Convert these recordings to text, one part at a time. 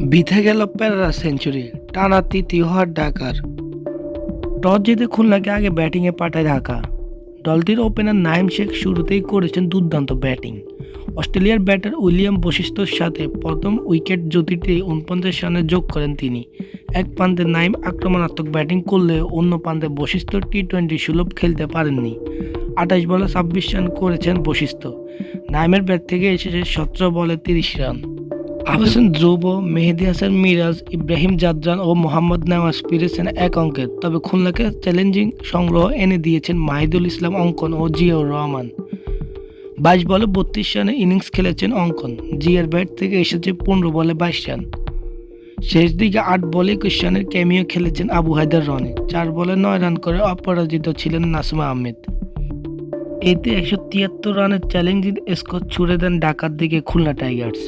বিথে গেল প্যারা সেঞ্চুরি, টানা তৃতীয় হওয়ার ঢাকার টস জিতে খুলনাকে আগে ব্যাটিংয়ে পাঠায় ঢাকা। দলটির ওপেনার নাইম শেখ শুরুতেই করেছেন দুর্দান্ত ব্যাটিং। অস্ট্রেলিয়ার ব্যাটার উইলিয়াম বশিষ্ঠর সাথে প্রথম উইকেট জুটিতে উনপঞ্চাশ রানে যোগ করেন তিনি। এক প্রান্তে নাইম আক্রমণাত্মক ব্যাটিং করলে অন্য প্রান্তে বশিষ্ঠ টি টোয়েন্টি সুলভ খেলতে পারেননি। আঠাশ বলে ছাব্বিশ রান করেছেন বশিষ্ঠ। নাইমের ব্যাট থেকে এসেছে সতেরো বলে তিরিশ রান। আহসান ধ্রুব মেহেদি হাসান, মিরাজ, ইব্রাহিম জাদরান ও মোহাম্মদ নওয়াজ ফিরেছেন এক অঙ্কের তবে খুলনাকে চ্যালেঞ্জিং সংগ্রহ এনে দিয়েছেন মাহিদুল ইসলাম, অঙ্কন ও জিয়াউর রহমান। বাইশ বলে বত্রিশ রানে ইনিংস খেলেছেন অঙ্কন। জিয়ার ব্যাট থেকে এসেছে পনেরো বলে বাইশ রান। শেষ দিকে আট বলে একুশ রানের ক্যামিও খেলেছেন আবু হায়দার রনি। চার বলে নয় রান করে অপরাজিত ছিলেন নাসমা আহমেদ। এতে একশো তিয়াত্তর রানের চ্যালেঞ্জিং স্কোর ছুড়ে দেন ঢাকার দিকে খুলনা টাইগার্স।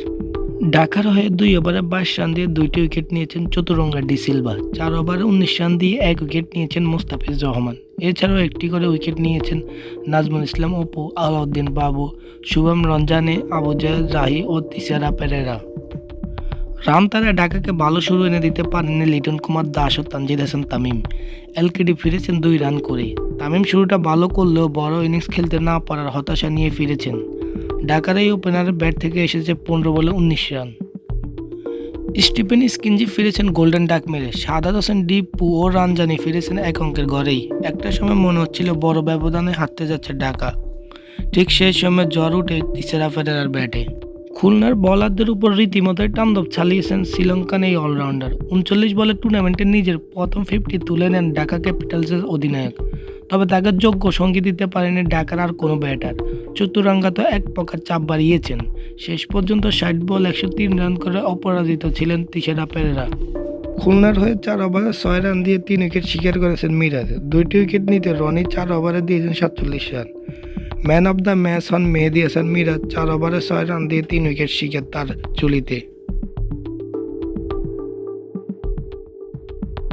ঢাকার হয়ে দুই ওভারে বাইশ রান দিয়ে দুইটি উইকেট নিয়েছেন চতুরঙ্গা ডি সিলভা। চার ওভারে উনিশ রান দিয়ে এক উইকেট নিয়েছেন মোস্তাফিজ রহমান। এছাড়াও একটি করে উইকেট নিয়েছেন নাজমুল ইসলাম, অপু আলাউদ্দিন বাবু, শুভম রঞ্জানে আবুজায় রাহি ও তিসারা পেরেরা। রান তারা ঢাকাকে ভালো শুরু এনে দিতে পারেননি লিটন কুমার দাস ও তানজিদ হাসান তামিম। এলকেডি ফিরেছেন দুই রান করে। তামিম শুরুটা ভালো করলেও বড় ইনিংস খেলতে না পারার হতাশা নিয়ে ফিরেছেন। ঢাকার এই ওপেনারের ব্যাট থেকে এসেছে পনেরো বলে উনিশ রান। স্টিফেন স্কিনজি ফিরেছেন গোল্ডেন ডাক মেরে। সাদাত হোসেন ডিপু ও রানজানি ফিরেছেন এক অঙ্কের ঘরেই একটা সময় মনে হচ্ছিল বড় ব্যবধানে হারতে যাচ্ছে ঢাকা। ঠিক সেই সময় জ্বর উঠে তিসেরা ফেডারার ব্যাটে। খুলনার বলারদের উপর রীতিমতোই তাণ্ডব চালিয়েছেন শ্রীলঙ্কান এই অলরাউন্ডার উনচল্লিশ বলে টুর্নামেন্টে নিজের প্রথম ফিফটি তুলে নেন ঢাকা ক্যাপিটালসের অধিনায়ক। তবে তাকে যোগ্য সঙ্গী দিতে পারেনি ঢাকার আর কোনো ব্যাটার। চতুরাঙ্গা তো এক প্রকার চাপ বাড়িয়েছেন। শেষ পর্যন্ত ষাট বল একশো তিন রান করে অপরাজিত ছিলেন তিসেরা পেরেরা। খুলনার হয়ে চার ওভারে ছয় রান দিয়ে তিন উইকেট শিকার করেছেন মিরাজ। দুইটি উইকেট নিতে রনি চার ওভারে দিয়েছেন সাতচল্লিশ run. Man of the match হন মেহেদি হাসান মিরাজ। চার ওভারে ছয় রান দিয়ে তিন উইকেট শিকার তার চুলিতে